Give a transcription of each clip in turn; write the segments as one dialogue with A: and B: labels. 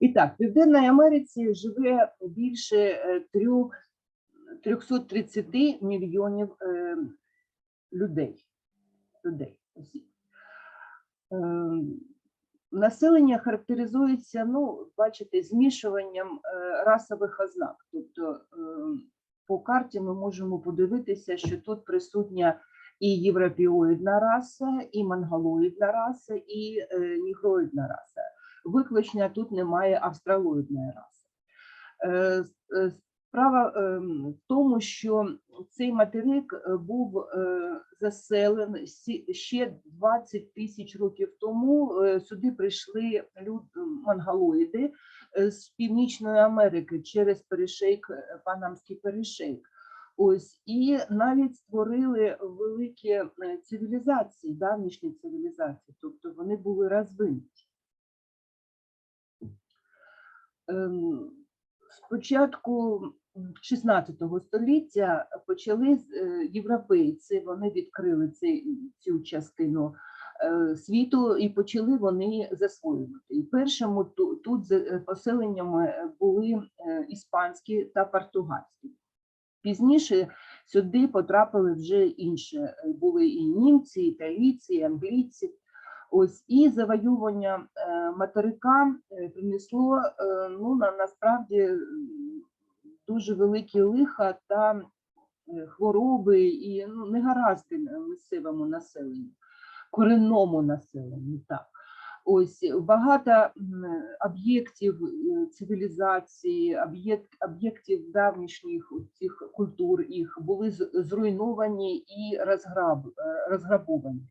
A: І так, в Південній Америці живе більше е, трьох- 330 мільйонів е, людей. людей. Е, Населення характеризується, ну, бачите, змішуванням е, расових ознак. Тобто е, по карті ми можемо подивитися, що тут присутня і європеоїдна раса, і монголоїдна раса, і е, нігроїдна раса. Виключення тут немає австралоїдної раси. Е, е, Справа ем, в тому, що цей материк е, був заселений ще 20 тисяч років тому. Сюди прийшли люд монголоїди з Північної Америки через перешейк, Панамський перешейк. Ось і навіть створили великі цивілізації, давнішні цивілізації, тобто вони були розвинуті. Ем, Спочатку 16 століття почали е, європейці, вони відкрили цю частину е, світу і почали вони засвоювати. І першому тут е, поселеннями були іспанські та португальські. Пізніше сюди потрапили вже інші. Були і німці, італійці, і англійці. Ось і завоювання е, материка е, принесло е, ну на насправді дуже великі лиха та е, хвороби і ну, негаразди місцевому населенню, коренному населенню. Так. Ось багато об'єктів е, цивілізації, об'єкт, об'єктів давнішніх цих культур їх були зруйновані і розграб, е, розграбовані.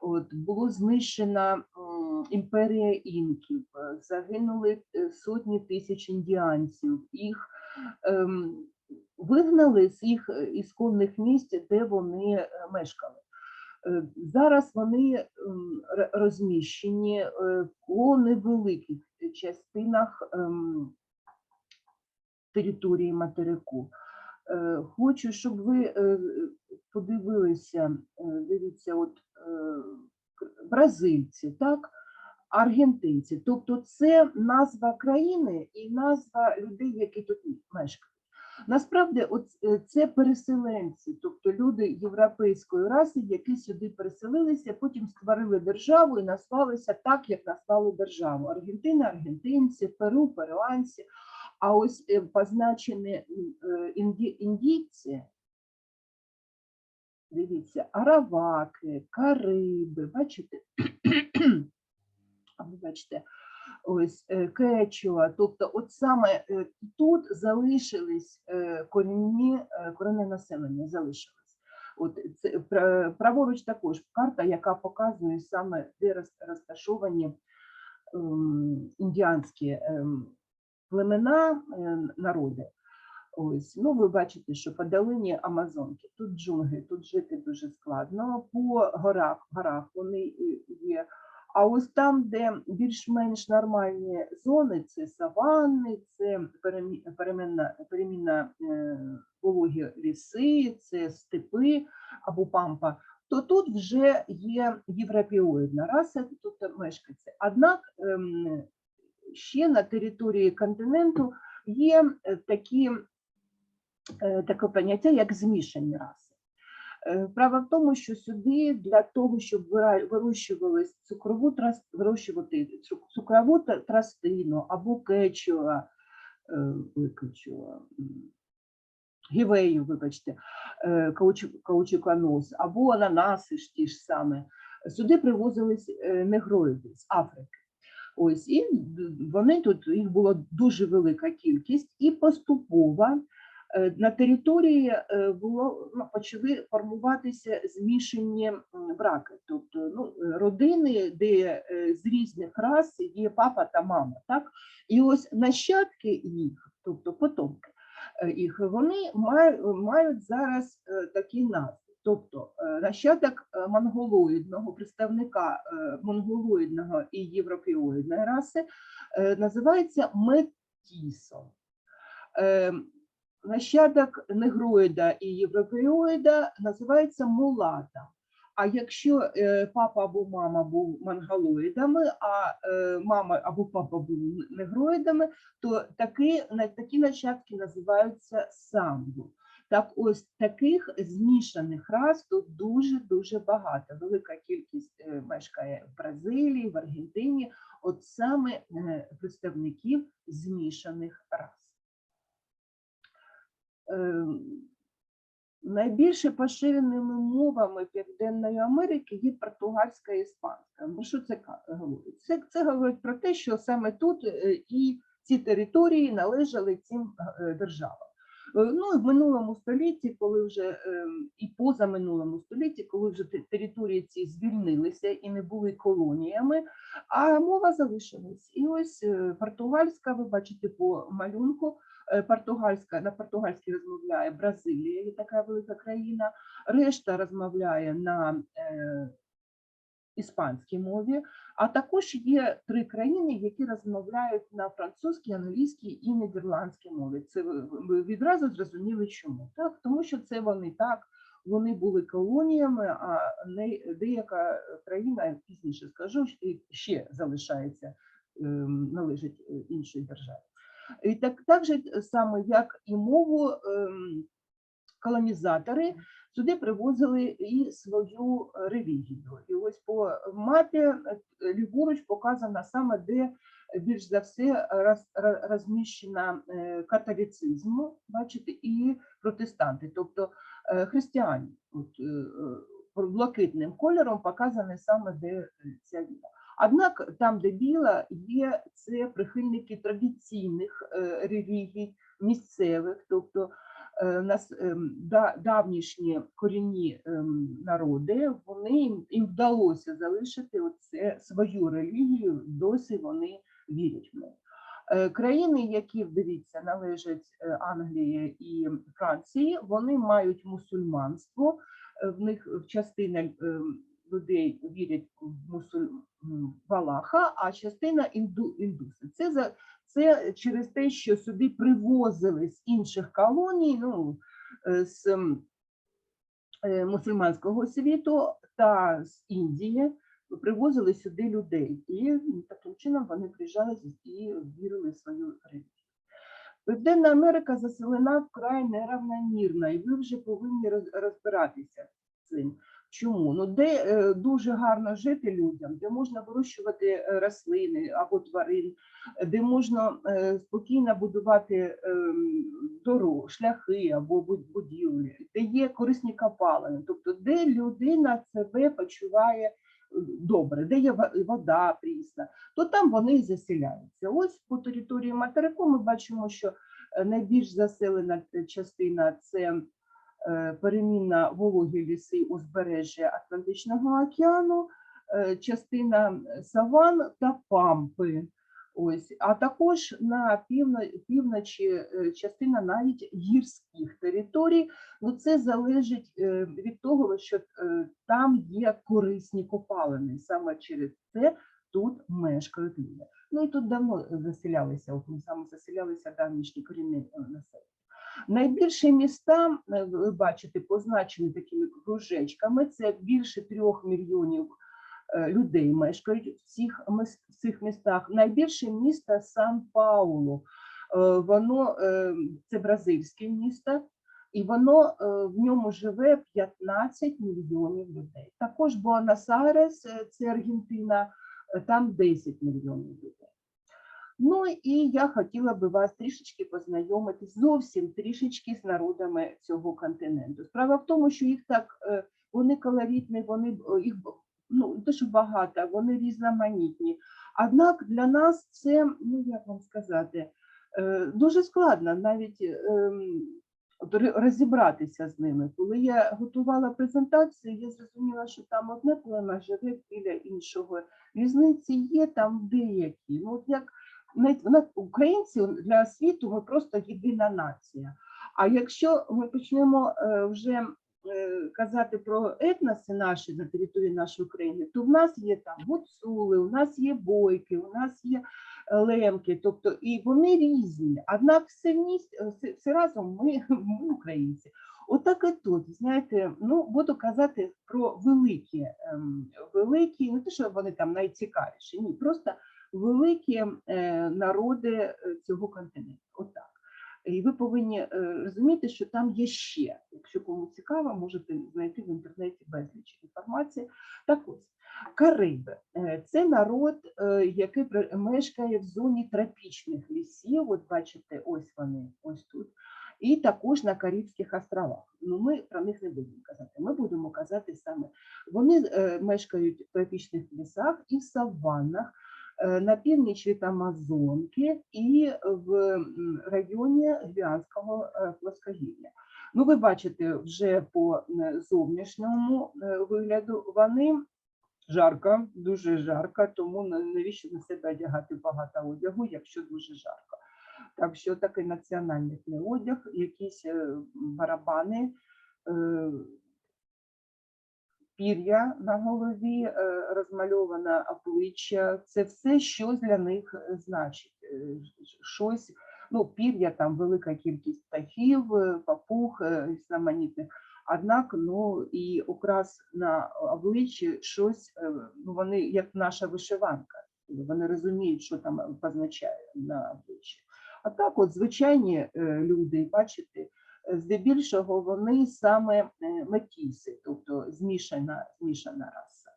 A: От, було знищена імперія інків, е, загинули е, сотні тисяч індіанців, їх ем, вигнали з їх е, ісконних місць, де вони мешкали. Зараз вони ем, розміщені по невеликих частинах ем, території материку. Е, Хочу, щоб ви е, подивилися, е, дивіться, от бразильці, так, аргентинці. Тобто це назва країни і назва людей, які тут мешкають. Насправді, от це переселенці, тобто люди європейської раси, які сюди переселилися, потім створили державу і назвалися так, як назвали державу. Аргентина, аргентинці, Перу, перуанці. А ось е, позначені е, інді- індійці, дивіться, араваки, кариби, бачите? Бачите, ось е, кечуа, тобто от саме тут залишились корінні, корінне населення, залишилось. От це праворуч також карта, яка показує саме, де розташовані ем, індіанські ем, племена, е, народи. Ось, ну ви бачите, що по долині Амазонки тут джунглі, тут жити дуже складно. По горах, горах вони є. А ось там, де більш-менш нормальні зони, це саванни, це перемі- перемінна, перемінна е, вологі ліси, це степи або пампа, то тут вже є європеоїдна раса, тут мешканці. Однак ем, ще на території континенту є е, такі, е, таке поняття, як змішані раси. Е, Справа в тому, що сюди для того, щоб вирощувалась цукрову вирощувати цукрову тростину або кечуа, гівею, вибачте, каучу- каучуконоз, або ананаси ж ті ж саме. Сюди привозились негроїди з Африки. Ось і вони тут їх було дуже велика кількість, і поступово е, на території е, було ну, почали формуватися змішані браки, тобто ну, родини, де е, з різних рас є папа та мама. Так? І ось нащадки їх, тобто потомки їх, вони мають, зараз такі назви. Тобто е, нащадок е, монголоїдного представника е, монголоїдного і європеоїдної раси називається метісом. Нащадок негроїда і європеоїда називається мулата, А якщо папа або мама був монголоїдами, а мама або папа був негроїдами, то такі, такі нащадки називаються самбо. Так ось таких змішаних рас тут дуже-дуже багато. Велика кількість е, мешкає в Бразилії, в Аргентині, от саме е, представників змішаних рас. Ем, Найбільше поширеними мовами Південної Америки є португальська і іспанська. Ну, що це говорить? Це, це говорить про те, що саме тут е, і ці території належали цим державам. Е, Ну і в минулому столітті, коли вже ем, і позаминулому столітті, коли вже території ці звільнилися і не були колоніями, а мова залишилась. І ось е, португальська, ви бачите по малюнку, е, португальська на португальській розмовляє Бразилія, така велика країна. Решта розмовляє на іспанській мові. А також є три країни, які розмовляють на французькій, англійській і нідерландській мові. Це ви, відразу зрозуміли, чому так, тому що це вони так. Вони були колоніями, а не деяка країна, пізніше скажу, ще- залишається ем, належить е, іншій державі. І так, так же саме, як і мову, ем, колонізатори сюди привозили і свою е, релігію. І ось по мапі е, ліворуч показано саме, де більш за все роз, розміщена е, католицизм, бачите, і протестанти, тобто е, християни. От, е, е, блакитним кольором показане саме, де е, ця віра. Однак там, де біла, є це прихильники традиційних е, релігій, місцевих, тобто е, нас ем, давнішні корінні ем, народи, вони їм, вдалося залишити оце свою релігію, досі вони вірять в неї. Е, Країни, які дивіться, належать е, Англії і Франції, вони мають мусульманство. е, В них частина е, людей вірять в мусуль... м, в Аллаха, а частина інду... індуси. Це за це через те, що сюди привозили з інших колоній, ну е, з е, мусульманського світу та з Індії. Привозили сюди людей, і таким чином вони приїжджали і вірили в свою релігію. Південна Америка заселена вкрай неравномірно, і ви вже повинні розбиратися з цим. Чому? Ну, де е, дуже гарно жити людям, де можна вирощувати е, рослини або тварин, е, де можна е, спокійно будувати ем, дорогу, шляхи або будівлі, де є корисні копалини, тобто де людина себе почуває е, добре, де є вода прісна, то там вони і заселяються. Ось по території материку ми бачимо, що е, найбільш заселена е, частина це е, перемінна вологі ліси узбережжя Атлантичного океану, е, частина е, саван та пампи. Ось, а також на півночі е, частина навіть гірських територій. Ну, це залежить е, від того, що е, там є корисні копалини. Саме через це тут мешкають люди. Ну і тут давно заселялися, саме заселялися давнішні корінні е, населення. Найбільші міста, е, ви бачите, позначені такими кружечками. Це більше трьох мільйонів е, людей мешкають в цих, в цих містах. Найбільше місто Сан-Паулу. Е, Воно це бразильське місто, і воно в ньому живе 15 мільйонів людей. Також Буенос-Айрес, е, це Аргентина, там 10 мільйонів людей. Ну і я хотіла би вас трішечки познайомити зовсім трішечки з народами цього континенту. Справа в тому, що їх так е, вони колоритні, вони б- їх ну те, багато, вони різноманітні. Однак для нас це, ну як вам сказати, е, дуже складно навіть ем, розібратися з ними. Коли я готувала презентацію, я зрозуміла, що там одне плем'я живе біля іншого. Різниці є там деякі. Ну, от як навіть в українці для світу ми просто єдина нація. А якщо ми почнемо е, вже е, казати про етноси наші на території нашої країни, то в нас є там гуцули, у нас є бойки, у нас є е, лемки, тобто і вони різні. Однак все, е, все, разом ми, ми українці. Отак і тут, знаєте, ну буду казати про великі, ем, великі, не те, що вони там найцікавіші, ні, просто великі е, народи е, цього континенту. Отак. І ви повинні е, розуміти, що там є ще. Якщо кому цікаво, можете знайти в інтернеті безліч інформації. Так ось, Кариби це народ, який мешкає в зоні тропічних лісів. От бачите, ось вони, ось тут. І також на Карибських островах. Ну, ми про них не будемо казати. Ми будемо казати саме. Вони мешкають в тропічних лісах і в саваннах, на північ від Амазонки і в районі Гвіанського е, плоскогір'я. Ну, ви бачите, вже по зовнішньому вигляду вони жарко, дуже жарко, тому навіщо на себе одягати багато одягу, якщо дуже жарко. Так що такий національний одяг, якісь е, барабани, пір'я на голові, е, розмальоване обличчя. Це все, що для них е, значить. е, Щось, ну, пір'я, там велика кількість птахів, папуг, різноманітних. Однак, ну і окрас на обличчі щось, ну вони як наша вишиванка. Вони розуміють, що там позначає на обличчі. А так, от звичайні люди, бачите, здебільшого вони саме е, метіси, тобто змішана, змішана раса.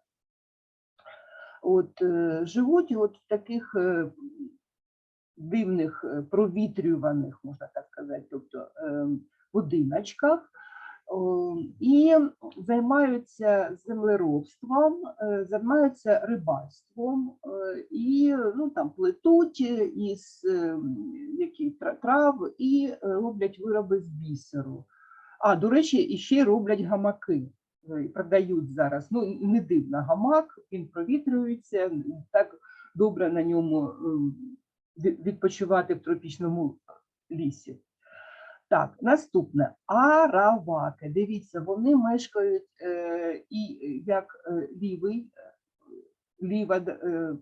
A: От е, живуть от в таких е, дивних провітрюваних, можна так сказати, тобто е, будиночках. О, І займаються землеробством, е, займаються рибальством е, і ну, там, плетуть е, із е, трав і е, роблять вироби з бісеру. А, до речі, і ще роблять гамаки. е, продають зараз. Ну, не дивно, гамак, він провітрюється, так добре на ньому відпочивати в тропічному лісі. Так, наступне араваки. Дивіться, вони мешкають е, і як е, лівий, е, ліва, е,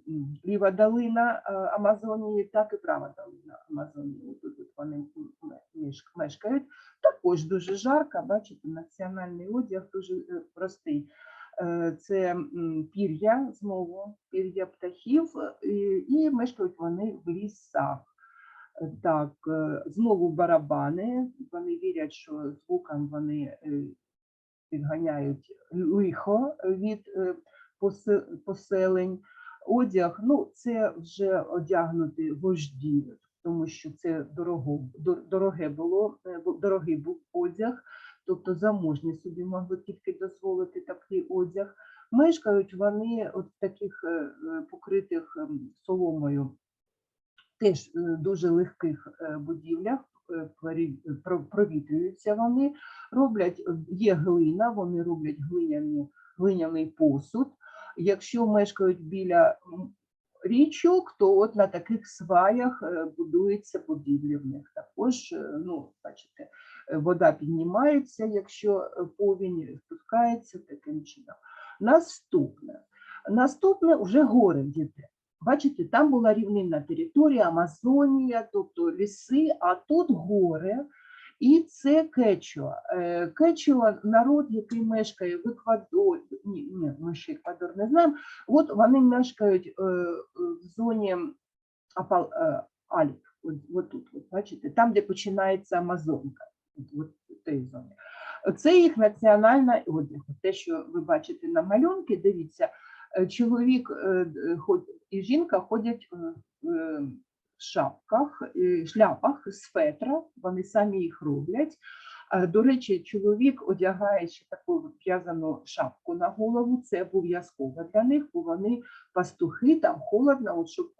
A: ліва долина Амазонії, так і права долина Амазонії. Тут, вони мешкають. Також дуже жарко, бачите, національний одяг дуже простий. Це пір'я, знову пір'я птахів, е, і мешкають вони в лісах. Так, е, знову барабани. Вони вірять, що звуком вони е, відганяють лихо від е, поселень. Одяг, ну це вже одягнути вожді, тому що це дорого, дороге було, дорогий був одяг, тобто заможні собі могли тільки дозволити такий одяг. Мешкають вони от таких покритих ем, соломою теж е, дуже легких е, будівлях, е, провітрюються вони, роблять, є глина, вони роблять глиняні, глиняний посуд. Якщо мешкають біля річок, то от на таких сваях будуються будівлі в них. Також, ну, бачите, вода піднімається, якщо повінь спускається таким чином. Наступне. Наступне вже гори, діти. Бачите, там була рівнинна територія, Амазонія, тобто ліси, а тут гори. І це Кечуа. Е, Кечуа народ, який мешкає в Еквадорі. Ні, ні, ми ще Еквадор не знаємо. От вони мешкають е, в зоні Апал, е, Альп. От, от тут, от, бачите, там, де починається Амазонка. От, от в тій зоні. Це їх національна одяг. Те, що ви бачите на малюнки, дивіться, чоловік е, ход- і жінка ходять е, в шапках, шляпах з фетра, вони самі їх роблять. До речі, чоловік одягає ще таку в'язану шапку на голову, це обов'язково для них, бо вони пастухи, там холодно, от щоб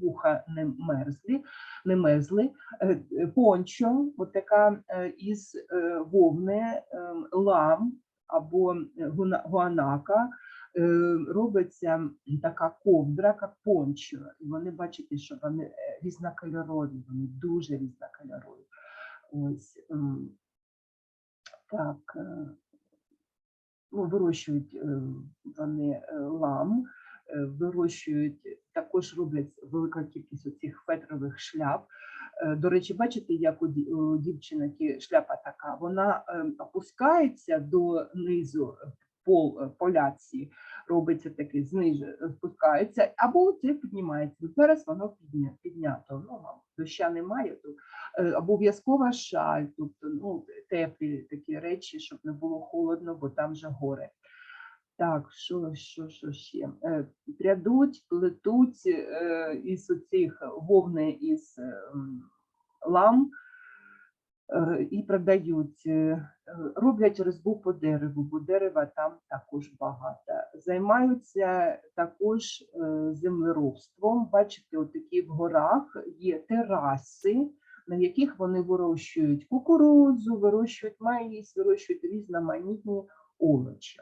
A: вуха не мерзли, не мерзли. Е, е, Пончо, от така е, із вовни, ем, лам або гуанака, робиться така ковдра, як пончо. І вони бачите, що вони е, різнокольорові, вони дуже різнокольорові. Ем, так. е, Ну, вирощують е, вони е, лам, е, вирощують, також роблять велика кількість оцих фетрових шляп. Е, До речі, бачите, як у ді- у дівчинки шляпа така, вона ем, опускається до низу е, пол е, поляці, робиться такий знизу, е, спускається, або це піднімається. Зараз воно підня, піднято. Ну, доща немає, то е, обов'язкова шаль, тобто ну, теплі такі речі, щоб не було холодно, бо там же горе. Так, що, що, що ще? Прядуть, плетуть із оцих вовни із е, лам і продають. Е, е, Роблять різьбу по дереву, бо дерева там також багато. Займаються також е, землеробством. Бачите, отакі в горах є тераси, на яких вони вирощують кукурудзу, вирощують маїс, вирощують різноманітні овочі.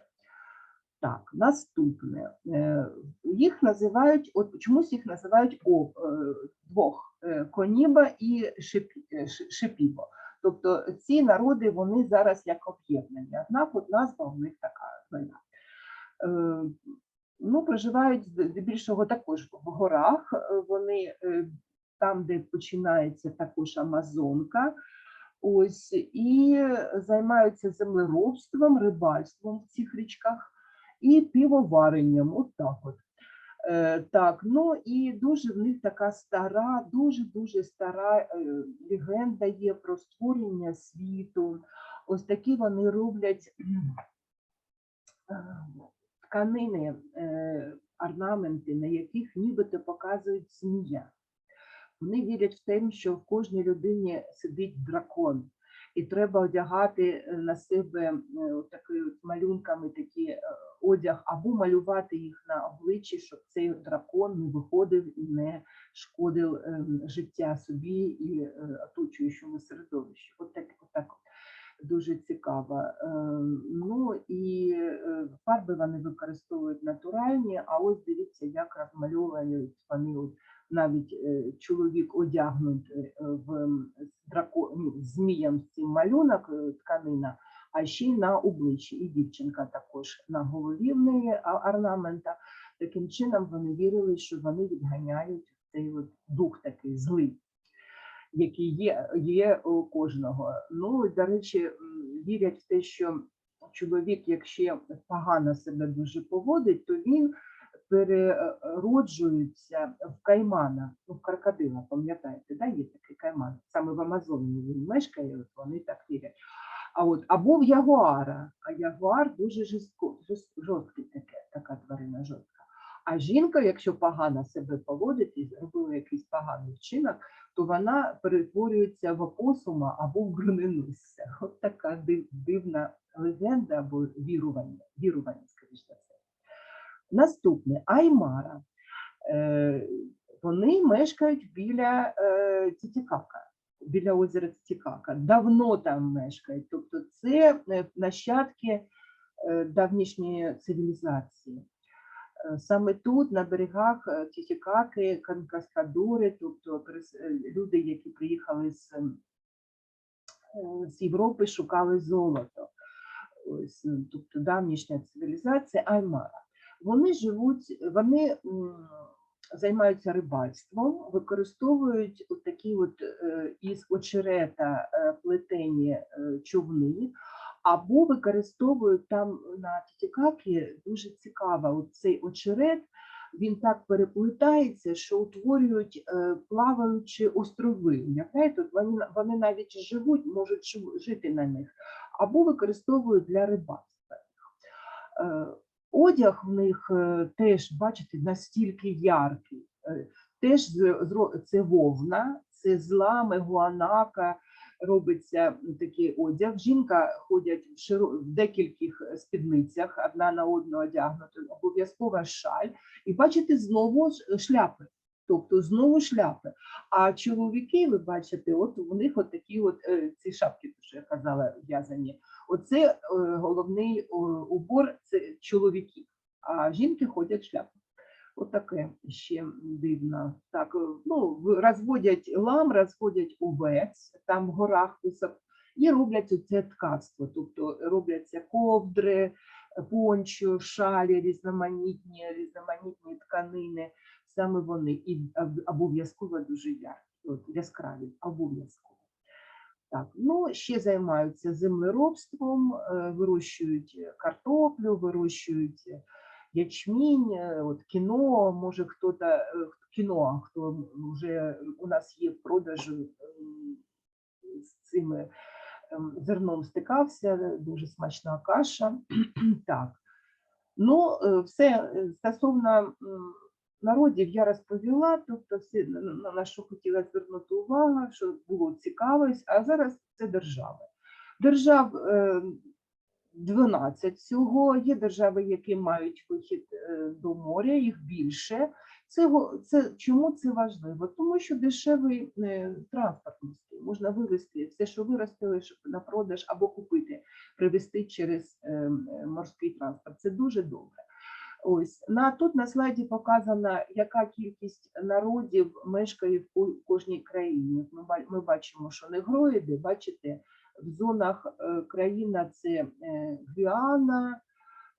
A: Так, наступне. Е, Їх називають, от чомусь їх називають о, е, двох е, коніба і Шипі- е, Ши- шипібо. Тобто ці народи вони зараз як об'єднані, однак от назва у них така одна. Е, Ну, проживають здебільшого також в горах. е, Вони е, там, де починається також Амазонка, ось і займаються землеробством, рибальством в цих річках і півоваренням. От так от. Е, так, ну і дуже в них така стара, дуже дуже стара е, легенда є про створення світу. Ось такі вони роблять е, тканини, орнаменти, на яких нібито показують змія. Вони вірять в те, що в кожній людині сидить дракон, і треба одягати е, на себе е, такий малюнками такі е, одяг, або малювати їх на обличчі, щоб цей дракон не виходив і не шкодив е, життя собі і оточуючому середовищу. От так, от так. Дуже цікаво. Е, Ну і фарби вони використовують натуральні, а ось дивіться, як розмальовують вони навіть е, чоловік одягнутий е, в з драко, ну, з змієм цим малюнок е, тканина, а ще й на обличчі. І дівчинка також на голові в неї орнамента. Таким чином вони вірили, що вони відганяють цей от дух такий злий, який є, є у кожного. Ну, до речі, вірять в те, що чоловік, якщо погано себе дуже поводить, то він перероджується в каймана, ну, в крокодила, пам'ятаєте, да, є такий кайман, саме в Амазоні він мешкає, от вони так вірять. А от, або в ягуара, а ягуар дуже жорстко, жорст- жорсткий таке, така тварина жорстка. А жінка, якщо погано себе поводить і зробила якийсь поганий вчинок, то вона перетворюється в опосума або в броненосця. От така див- дивна легенда або вірування, вірування, скоріш за. Наступне Аймара. Е, Вони мешкають біля е, Тітікака, біля озера Тітікака. Давно там мешкають. Тобто це е, нащадки давнішньої цивілізації. Саме тут, на берегах Тітікаки, канкаскадори, тобто люди, які приїхали з, з Європи, шукали золото. Ось, тобто давнішня цивілізація Аймара. Вони живуть, вони займаються рибальством, використовують от такі от е, із очерета е, плетені е, човни, або використовують там на Тітікакі дуже цікаво, цей очерет, він так переплетається, що утворюють плаваючі острови. Вони, вони навіть живуть, можуть жити на них, або використовують для рибальства. Е, Одяг в них е, теж, бачите, настільки яркий. Е, Теж це вовна, це злами, гуанака, робиться такий одяг. Жінка ходять в, широ... в декільких спідницях, одна на одну одягнута, обов'язкова шаль. І бачите, знову шляпи. Тобто знову шляпи. А чоловіки, ви бачите, от у них от такі от е, ці шапки, що я казала, в'язані. Оце е, головний убор це чоловіків, а жінки ходять в шляпах. Отаке ще дивно. Так, е, ну, розводять лам, розводять овець там в горах висок, і роблять оце ткацтво. Тобто робляться ковдри, пончо, шалі, різноманітні, різноманітні тканини. Саме вони і обов'язково дуже яскраві, обов'язково. Так, ну ще займаються землеробством, е, вирощують картоплю, вирощують ячмінь, е, от кіно, може хто-то е, кіно, хто вже у нас є в продажу з цими ем, зерном стикався, дуже смачна каша. так. Ну, все стосовно народів я розповіла, тобто все на- що хотіла звернути увагу, що було цікавість, а зараз це держави. Держав е, 12 всього. Є держави, які мають вихід е, до моря, їх більше. Це, це чому це важливо? Тому що дешевий е, транспорт морський. можна вивезти все, що виростили на продаж або купити, привезти через е, м, е, морський транспорт. Це дуже добре. Ось на тут на слайді показана, яка кількість народів мешкає в кожній країні. Ми, ми бачимо, що негроїди, бачите, в зонах е, країна це е, Гвіана,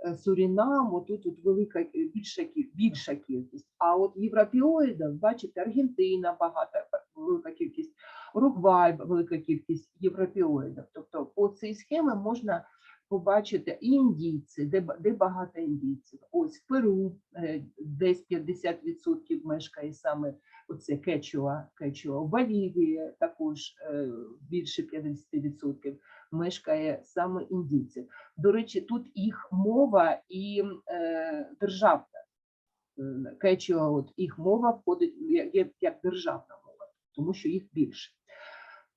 A: е, Сурінам, отут тут велика більша, більша кількість. А от європіоїдів, бачите, Аргентина багата, велика кількість, Уругвай, велика кількість європіоїдів. Тобто по цій схемі можна побачити і індійці, де, де багато індійців. Ось в Перу е, десь 50% мешкає саме оце кечуа, кечуа. В Болівії також е, більше 50% мешкає саме індійців. До речі, тут їх мова і е, державна. Кечуа, от їх мова входить як- як державна мова, тому що їх більше.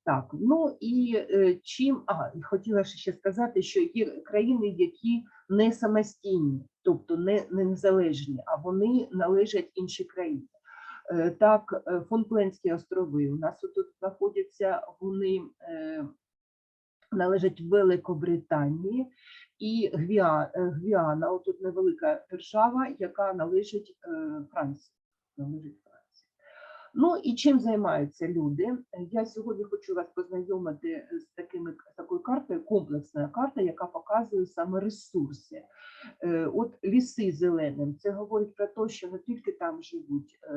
A: Так, ну і е, чим, а, хотіла ще сказати, що є країни, які не самостійні, тобто не, не незалежні, а вони належать іншій країні. Е, Так, е, Функлендські острови у нас тут знаходяться, вони належать Великобританії і Гвіа, е, Гвіана, отут невелика держава, яка належить Франції. Ну і чим займаються люди? Е, Я сьогодні хочу вас познайомити з такими такою картою, комплексна карта, яка показує саме ресурси. Е, От ліси зеленим, це говорить про те, що не тільки там живуть е,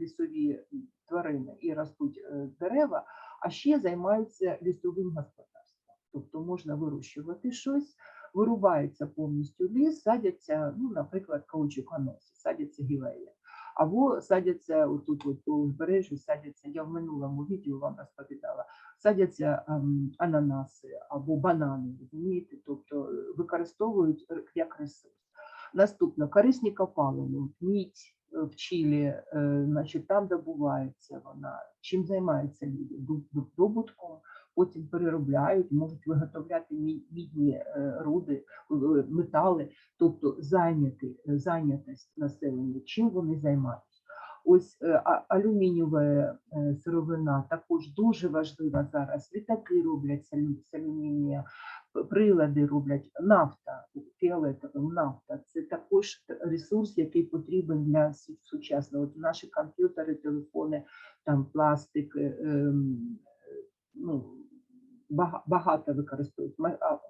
A: лісові тварини і ростуть е, дерева, а ще займаються лісовим господарством. Тобто можна вирощувати щось, вирубається повністю ліс, садяться, ну, наприклад, каучуконоси, садяться гілеї. Або садяться отут от по узбережжю, садяться, я в минулому відео вам розповідала, садяться ем, ананаси або банани, розумієте, тобто е, використовують як ресурс. Наступно корисні копалини, мідь е, в Чилі, е, значить, там добувається вона. Чим займаються люди? Доб- доб- Добутком, потім переробляють, можуть виготовляти мі- мідні е, руди, е, метали, тобто зайняти, е, зайнятість населення. Чим вони займаються? Ось алюмінієва сировина також дуже важлива зараз. Літаки роблять з алюмінія, прилади роблять нафта, фіолетовим нафта. Це також ресурс, який потрібен для сучасного. От наші комп'ютери, телефони, там пластик, ем, ну, багато використовують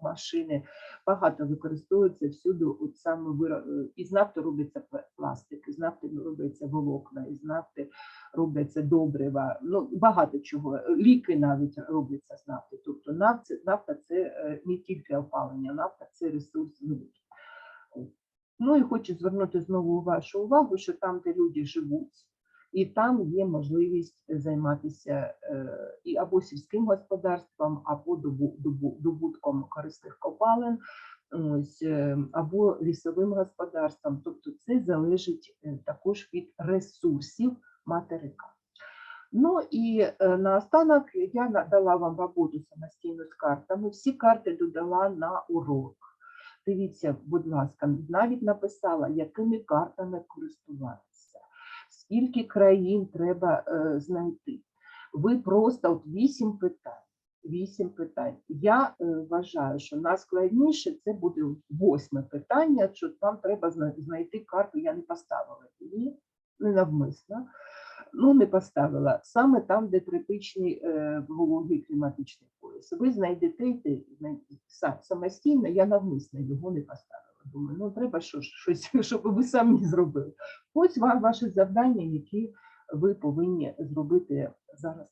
A: машини, багато використовується всюди. От саме виро- е, із нафти робиться пла- пластик, із нафти робиться волокна, із нафти робляться добрива. Ну багато чого. Ліки навіть робляться з нафти. Тобто нафта, нафта це е, не тільки опалення, нафта це ресурс великий. Ну і хочу звернути знову вашу увагу, що там, де люди живуть, і там є можливість займатися е, і або сільським господарством, або добу- добу- добутком корисних копалин, е, або лісовим господарством. Тобто це залежить е, також від ресурсів материка. Ну і наостанок я надала вам роботу самостійно з картами. Всі карти додала на урок. Дивіться, будь ласка, навіть написала, якими картами користуватися, скільки країн треба е, знайти. Ви просто от вісім питань. Вісім питань. Я е, вважаю, що найскладніше це буде восьме питання, що вам треба знайти карту. Я не поставила її, не навмисно. Ну, не поставила саме там, де тропічний е, вологий кліматичний пояс. Ви знайдете те, самостійно, я навмисно його не поставила. Думаю, ну треба що, щось, щоб ви самі зробили. Ось ваше завдання, які ви повинні зробити зараз